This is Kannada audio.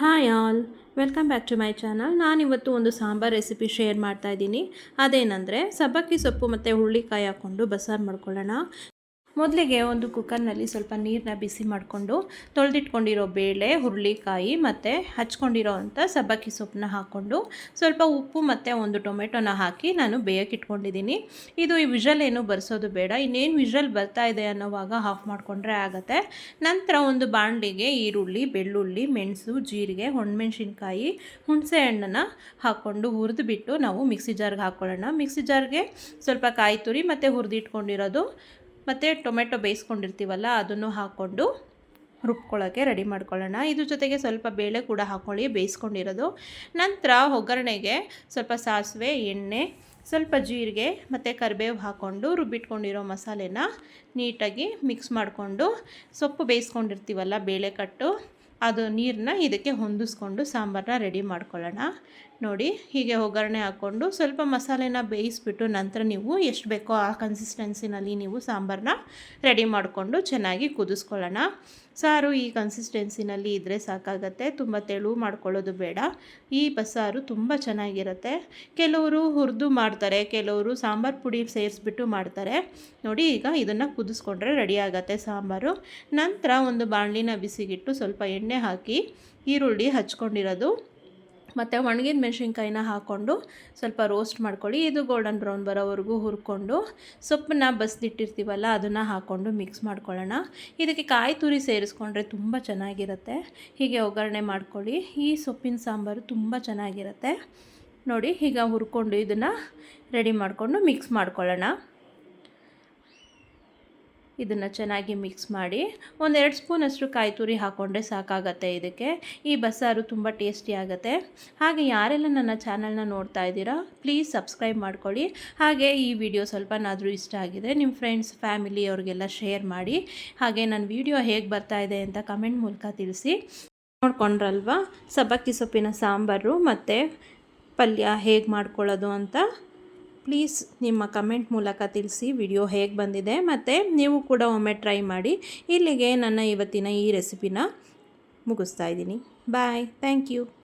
Hi all, welcome back to my channel. ನಾನಿವತ್ತು ಒಂದು ಸಾಂಬಾರ್ ರೆಸಿಪಿ ಶೇರ್ ಮಾಡ್ತಾ ಇದ್ದೀನಿ. ಅದೇನೆಂದರೆ, ಸಬ್ಬಕ್ಕಿ ಸೊಪ್ಪು ಮತ್ತು ಹುರುಳಿಕಾಯಿ ಹಾಕ್ಕೊಂಡು ಬಸಾರು ಮಾಡ್ಕೊಳ್ಳೋಣ. ಮೊದಲಿಗೆ ಒಂದು ಕುಕ್ಕರ್ನಲ್ಲಿ ಸ್ವಲ್ಪ ನೀರನ್ನ ಬಿಸಿ ಮಾಡಿಕೊಂಡು ತೊಳೆದಿಟ್ಕೊಂಡಿರೋ ಬೇಳೆ, ಹುರುಳಿಕಾಯಿ ಮತ್ತು ಹಚ್ಕೊಂಡಿರೋ ಅಂಥ ಸಬ್ಬಕ್ಕಿ ಸೊಪ್ಪನ್ನ ಹಾಕ್ಕೊಂಡು ಸ್ವಲ್ಪ ಉಪ್ಪು ಮತ್ತು ಒಂದು ಟೊಮೆಟೊನ ಹಾಕಿ ನಾನು ಬೇಯಕ್ಕೆ ಇಟ್ಕೊಂಡಿದ್ದೀನಿ. ಇದು ಈ ವಿಷಲ್ ಏನು ಬರ್ಸೋದು ಬೇಡ. ಇನ್ನೇನು ವಿಷಲ್ ಬರ್ತಾ ಇದೆ ಅನ್ನೋವಾಗ ಆಫ್ ಮಾಡಿಕೊಂಡ್ರೆ ಆಗುತ್ತೆ. ನಂತರ ಒಂದು ಬಾಣಲಿಗೆ ಈರುಳ್ಳಿ, ಬೆಳ್ಳುಳ್ಳಿ, ಮೆಣಸು, ಜೀರಿಗೆ ಒಣಮೆಣ್ಸಿನ್ಕಾಯಿ ಹುಣಸೆ ಹಣ್ಣನ್ನು ಹಾಕ್ಕೊಂಡು ಹುರಿದು ಬಿಟ್ಟು ನಾವು ಮಿಕ್ಸಿ ಜಾರ್ಗೆ ಹಾಕ್ಕೊಳ್ಳೋಣ ಮಿಕ್ಸಿ ಜಾರ್ಗೆ ಸ್ವಲ್ಪ ಕಾಯಿ ತುರಿ ಮತ್ತು ಹುರಿದಿಟ್ಕೊಂಡಿರೋದು ಮತ್ತು ಟೊಮೆಟೊ ಬೇಯಿಸ್ಕೊಂಡಿರ್ತೀವಲ್ಲ, ಅದನ್ನು ಹಾಕ್ಕೊಂಡು ರುಬ್ಕೊಳ್ಳೋಕ್ಕೆ ರೆಡಿ ಮಾಡ್ಕೊಳ್ಳೋಣ. ಇದ್ರ ಜೊತೆಗೆ ಸ್ವಲ್ಪ ಬೇಳೆ ಕೂಡ ಹಾಕ್ಕೊಳ್ಳಿ, ಬೇಯಿಸ್ಕೊಂಡಿರೋದು. ನಂತರ ಒಗ್ಗರಣೆಗೆ ಸ್ವಲ್ಪ ಸಾಸಿವೆ, ಎಣ್ಣೆ, ಸ್ವಲ್ಪ ಜೀರಿಗೆ ಮತ್ತು ಕರಿಬೇವು ಹಾಕ್ಕೊಂಡು ರುಬ್ಬಿಟ್ಕೊಂಡಿರೋ ಮಸಾಲೆನ ನೀಟಾಗಿ ಮಿಕ್ಸ್ ಮಾಡಿಕೊಂಡು ಸೊಪ್ಪು ಬೇಯಿಸ್ಕೊಂಡಿರ್ತೀವಲ್ಲ ಬೇಳೆ ಕಟ್ಟು ಅದು ನೀರನ್ನ ಇದಕ್ಕೆ ಹೊಂದಿಸ್ಕೊಂಡು ಸಾಂಬಾರನ್ನ ರೆಡಿ ಮಾಡ್ಕೊಳ್ಳೋಣ. ನೋಡಿ, ಹೀಗೆ ಒಗ್ಗರಣೆ ಹಾಕ್ಕೊಂಡು ಸ್ವಲ್ಪ ಮಸಾಲೆನ ಬೇಯಿಸ್ಬಿಟ್ಟು ನಂತರ ನೀವು ಎಷ್ಟು ಬೇಕೋ ಆ ಕನ್ಸಿಸ್ಟೆನ್ಸಿನಲ್ಲಿ ನೀವು ಸಾಂಬಾರನ್ನ ರೆಡಿ ಮಾಡಿಕೊಂಡು ಚೆನ್ನಾಗಿ ಕುದಿಸ್ಕೊಳ್ಳೋಣ. ಸಾರು ಈ ಕನ್ಸಿಸ್ಟೆನ್ಸಿನಲ್ಲಿ ಇದ್ದರೆ ಸಾಕಾಗತ್ತೆ. ತುಂಬ ತೆಳು ಮಾಡ್ಕೊಳ್ಳೋದು ಬೇಡ. ಈ ಬಸ್ಸಾರು ತುಂಬ ಚೆನ್ನಾಗಿರುತ್ತೆ. ಕೆಲವರು ಹುರಿದು ಮಾಡ್ತಾರೆ, ಕೆಲವರು ಸಾಂಬಾರು ಪುಡಿ ಸೇರಿಸ್ಬಿಟ್ಟು ಮಾಡ್ತಾರೆ. ನೋಡಿ, ಈಗ ಇದನ್ನು ಕುದಿಸ್ಕೊಂಡ್ರೆ ರೆಡಿ ಆಗುತ್ತೆ ಸಾಂಬಾರು. ನಂತರ ಒಂದು ಬಾಣಲಿನ ಬಿಸಿಗಿಟ್ಟು ಸ್ವಲ್ಪ ಎಣ್ಣೆ ಹಾಕಿ ಈರುಳ್ಳಿ ಹಚ್ಕೊಂಡಿರೋದು. ಮತ್ತು ಒಣಗಿದ ಮೆಣಸಿನ್ಕಾಯಿನ ಹಾಕ್ಕೊಂಡು ಸ್ವಲ್ಪ ರೋಸ್ಟ್ ಮಾಡ್ಕೊಳ್ಳಿ. ಇದು ಗೋಲ್ಡನ್ ಬ್ರೌನ್ ಬರೋವರೆಗೂ ಹುರ್ಕೊಂಡು ಸೊಪ್ಪನ್ನ ಬಸ್ದಿಟ್ಟಿರ್ತೀವಲ್ಲ, ಅದನ್ನು ಹಾಕ್ಕೊಂಡು ಮಿಕ್ಸ್ ಮಾಡ್ಕೊಳ್ಳೋಣ. ಇದಕ್ಕೆ ಕಾಯಿ ತುರಿ ಸೇರಿಸ್ಕೊಂಡ್ರೆ ತುಂಬ ಚೆನ್ನಾಗಿರುತ್ತೆ. ಹೀಗೆ ಒಗ್ಗರಣೆ ಮಾಡ್ಕೊಳ್ಳಿ. ಈ ಸೊಪ್ಪಿನ ಸಾಂಬಾರು ತುಂಬ ಚೆನ್ನಾಗಿರುತ್ತೆ. ನೋಡಿ, ಈಗ ಹುರ್ಕೊಂಡು ಇದನ್ನು ರೆಡಿ ಮಾಡಿಕೊಂಡು ಮಿಕ್ಸ್ ಮಾಡ್ಕೊಳ್ಳೋಣ. ಇದನ್ನು ಚೆನ್ನಾಗಿ ಮಿಕ್ಸ್ ಮಾಡಿ ಒಂದೆರಡು ಸ್ಪೂನಷ್ಟು ಕಾಯಿ ತುರಿ ಹಾಕ್ಕೊಂಡ್ರೆ ಸಾಕಾಗತ್ತೆ ಇದಕ್ಕೆ. ಈ ಬಸ್ಸಾರು ತುಂಬ ಟೇಸ್ಟಿ ಆಗುತ್ತೆ. ಹಾಗೆ ಯಾರೆಲ್ಲ ನನ್ನ ಚಾನಲ್ನ ನೋಡ್ತಾ ಇದ್ದೀರಾ, ಪ್ಲೀಸ್ ಸಬ್ಸ್ಕ್ರೈಬ್ ಮಾಡ್ಕೊಳ್ಳಿ. ಹಾಗೆ ಈ ವಿಡಿಯೋ ಸ್ವಲ್ಪನಾದರೂ ಇಷ್ಟ ಆಗಿದೆ ನಿಮ್ಮ ಫ್ರೆಂಡ್ಸ್, ಫ್ಯಾಮಿಲಿ ಅವ್ರಿಗೆಲ್ಲ ಶೇರ್ ಮಾಡಿ. ಹಾಗೆ ನನ್ನ ವಿಡಿಯೋ ಹೇಗೆ ಬರ್ತಾ ಇದೆ ಅಂತ ಕಮೆಂಟ್ ಮೂಲಕ ತಿಳಿಸಿ. ನೋಡ್ಕೊಂಡ್ರಲ್ವಾ? ಸಬ್ಬಕ್ಕಿ ಸೊಪ್ಪಿನ ಸಾಂಬಾರು ಮತ್ತು ಪಲ್ಯ ಹೇಗೆ ಮಾಡ್ಕೊಳ್ಳೋದು ಅಂತ ಪ್ಲೀಸ್ ನಿಮ್ಮ ಕಮೆಂಟ್ ಮೂಲಕ ತಿಳಿಸಿ. ವಿಡಿಯೋ ಹೇಗೆ ಬಂದಿದೆ ಮತ್ತು ನೀವು ಕೂಡ ಒಮ್ಮೆ ಟ್ರೈ ಮಾಡಿ. ಇಲ್ಲಿಗೆ ನನ್ನ ಇವತ್ತಿನ ಈ ರೆಸಿಪಿನ ಮುಗಿಸ್ತಾ ಇದ್ದೀನಿ. ಬಾಯ್. Thank you.